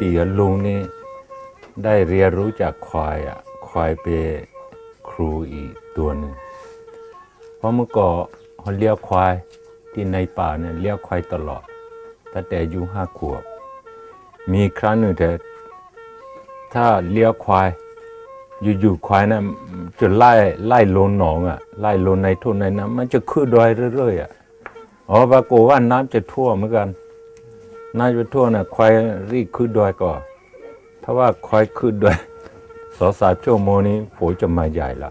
ติลุงนี่ได้เรียนรู้จากควายอะควายเป็นครูอีกตัวหนึ่งเพราะเมื่อก่อนเขาเลี้ยงควายที่ในป่าเนี่ยเลี้ยงควายตลอดตั้งแต่อายุห้าขวบ มีครั้งหนึ่งแต่ถ้าเลี้ยงควาย อยู่ๆควายนะจะไล่ไล่ลงหนองอะไล่ลงในทุ่นในน้ำมันจะขึ้นดอยเรื่อยๆอะอ๋อปรากฏว่าน้ำจะท่วมเหมือนกัน น้ำจะท่วมน่ะควายรีขึ้นดอยก่อถ้าว่าควายขึ้นดอยสอสาชั่วโมงนี้ฝนจะมาใหญ่ละ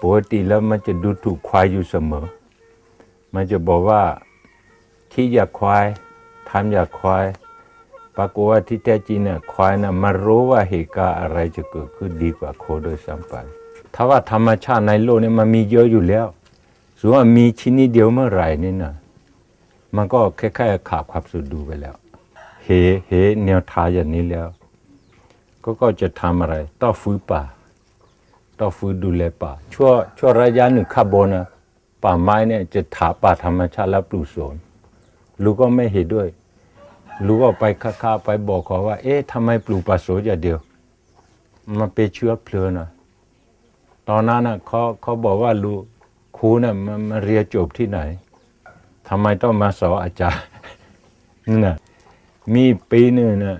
ปกติแล้วมันจะดูถูกควายอยู่เสมอ มันจะบอกว่าที่อยากควายทำอยากควายปรากฏว่าที่แท้จริงเนี่ยควายน่ะมันรู้ว่าเหตุการณ์อะไรจะเกิดขึ้นดีกว่าโคโดยซ้ำไปถ้าว่าธรรมชาติในโลกนี้มันมีเยอะอยู่แล้วส่วนว่ามีชิ้นนี้เดียวเมื่อไหร่นี่นะ มันก็แค่ๆขาดความสุดดูไปแล้ว เหเหแนวทางอย่างนี้แล้ว ก็ก็จะทำอะไร ต้องฟื้นป่า ต้องฟื้นดูแลป่า ชั่วชั่วระยะหนึ่งข้างบนนะป่าไม้เนี่ยจะถาป่าธรรมชาติแล้วปลูกสวนลูกก็ไม่เห็นด้วยลูกก็ไปค้าไปบอกเขาว่า เอ๊ะทำไมปลูกป่าสวนอย่างเดียว มันเป็นเชื้อเพลิงนะตอนนั้นนะเขาเขาบอกว่าลูกครูน่ะมันเรียนจบที่ไหน ทำไมต้องมาสอนอาจารย์นั่นนะมีปีหนึ่งนะ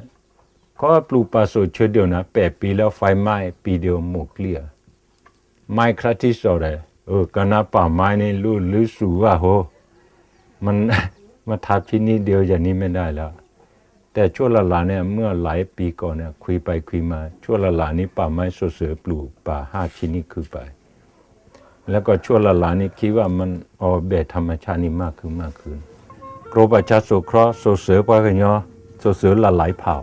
เขาปลูกป่าสวนเชื้อเดียวนะแปดปีแล้วไฟไหม้ปีเดียวหมดเกลี้ยไม้ครั้งที่สองเลยเออก็นาป่าไม้นี่รู้หรือสูว่าโห มันมาทับที่นี่เดียวอย่างนี้ไม่ได้แล้ว แต่ช่วงหลังเนี่ยเมื่อหลายปีก่อนเนี่ยคุยไปคุยมาช่วงหลังนี้ป่าไม้สดเสือปลูกป่าห้าชนิดคือไป แล้วก็ช่วงหลังๆนี้คิดว่ามันออกแบบธรรมชาตินี่มากขึ้นมากขึ้นกรมประชาสงเคราะห์สดเสือปะกันยอสดเสือหลายเผ่า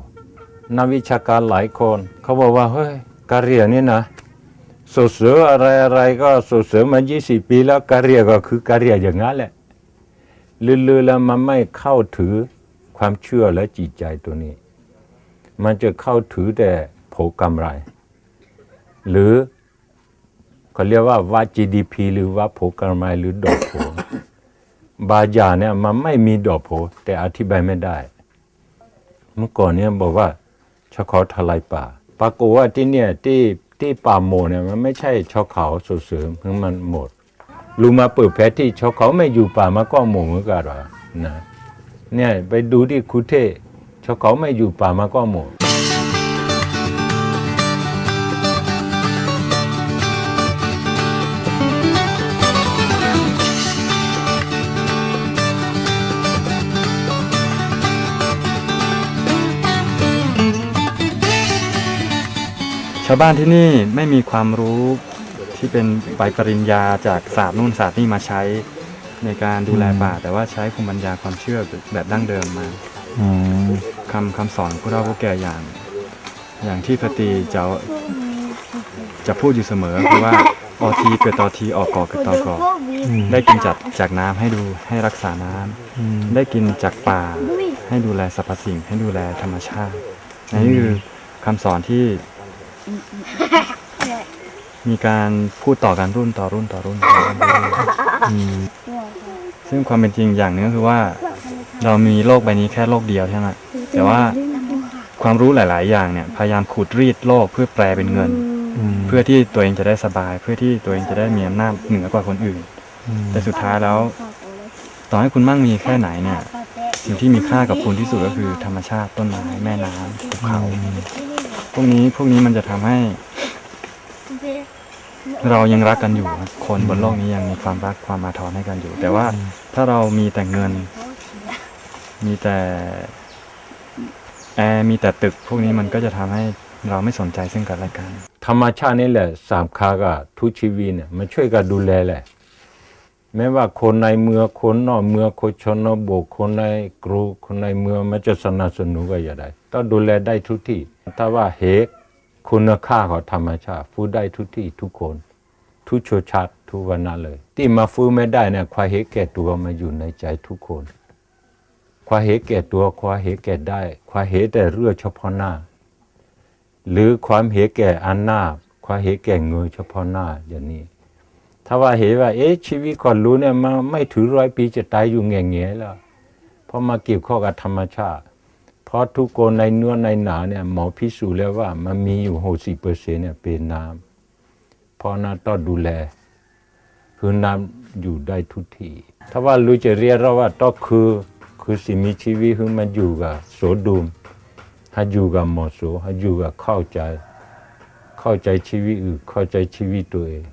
นักวิชาการหลายคนเขาบอกว่าเฮ้ยกะเรียงนี่นะสดเสืออะไรอะไรก็สดเสือมา 20 ปีแล้วกะเรียงก็คือกะเรียงอย่างนั้นแหละลือๆแล้วมันไม่เข้าถือความเชื่อและจิตใจตัวนี้ มันจะเข้าถือแต่โผกำไร หรือ เขาเรียกว่าวัด GDP หรือว่าโผกำไรหรือดอกโผบาจาเนี่ยมันไม่มีดอกโผแต่อธิบายไม่ได้ เมื่อก่อนเนี่ยบอกว่าชาวเขาทลายป่า ปรากฏว่าที่เนี่ยที่ที่ป่าโมเนี่ยมันไม่ใช่ชาวเขาสดเสริมเพราะมันหมดรู้มาเปิดแผลที่ชาวเขาไม่อยู่ป่ามาก็หมงเหมือนกันหรอนะเนี่ยไปดูที่คุเทชาวเขาไม่อยู่ป่ามาก็หมง ชาวบ้านที่นี่ไม่มีความรู้ที่เป็นใบปริญญาจากศาสตร์นู่นศาสตร์นี่มาใช้ในการดูแลป่า แต่ว่าใช้ภูมิปัญญาความเชื่อแบบดั้งเดิมมาคำคำสอนผู้เฒ่าผู้แก่อย่าง อย่างที่พระตรีจะจะพูดอยู่เสมอคือว่าออทีเกิดตอทีออกก่อเกิดตอก่อได้กินจากจากน้ำให้ดูให้รักษาน้ำได้กินจากป่า ให้ดูแลสรรพสิ่ง ให้ดูแลธรรมชาตินี่คือคำสอนที่ มีการพูดต่อกันรุ่นต่อรุ่นต่อรุ่นต่อรุ่นอืมซึ่งความเป็นจริงอย่างหนึงก็คือว่า เรามีโลกใบนี้แค่โลกเดียวใช่ไหมแต่ว่าความรู้หลาย ๆ อย่างเนี่ย พยายามขูดรีดโลกเพื่อแปลเป็นเงิน เพื่อที่ตัวเองจะได้สบาย เพื่อที่ตัวเองจะได้มีอำนาจเหนือกว่าคนอื่น แต่สุดท้ายแล้ว ต่อให้คุณมั่งมีแค่ไหนเนี่ย สิ่งที่มีค่ากับคุณที่สุดก็คือธรรมชาติต้นไม้แม่น้ำภูเขา พวกนี้พวกนี้มันจะทำให้ เรายังรักกันอยู่ คนบนโลกนี้ยังมีความรักความอาทรให้กันอยู่ แต่ว่าถ้าเรามีแต่เงิน มีแต่แอร์มีแต่ตึก พวกนี้มันก็จะทำให้เราไม่สนใจซึ่งกันและกัน ธรรมชาตินี่แหละสามคากับทุกชีวิตเนี่ยมันช่วยกันดูแลแหละ แม้ว่าคนในเมืองคนนอกเมืองคนชนบทคนในกรุคนในเมืองมันจะสนับสนุนก็อย่าได้ต้องดูแลได้ทุกที่ ถ้าว่าเหตุคุณค่าของธรรมชาติฟูได้ทุกที่ทุกคน ทุกชนชาติทุกวันนั้นเลย ที่มาฟูไม่ได้เนี่ยความเหตุแก่ตัวมาอยู่ในใจทุกคนความเหตุแก่ตัวความเหตุแก่ได้ความเหตุแต่เรื่องเฉพาะหน้า หรือความเหตุแก่อันหน้าความเหตุแก่เงินเฉพาะหน้าอย่างนี้ ถ้าว่าเห็นว่า เอ๊ะชีวิตก่อนรู้เนี่ยมาไม่ถึงร้อยปีจะตายอยู่แง่ๆแล้วเพราะมาเกี่ยวข้องกับธรรมชาติพราะทุกคนในเนื้อในหนาเนี่ยหมอพิสูจน์แล้วว่ามันมีอยู่หกสิบเปอร์เซ็นเนี่ยเป็นน้ำเพราะนั้นต้องดูแลคือน้ำอยู่ได้ทุกที่ถ้าว่ารู้จะเรียกเราว่าต้องคือคือสิ่งมีชีวิตคือมันอยู่กับโสดุมให้อยู่กับหมอโสให้อยู่กับเข้าใจ เข้าใจชีวิตอื่นเข้าใจชีวิตตัวเอง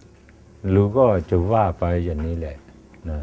หรือก็จะว่าไปอย่างนี้แหละนะ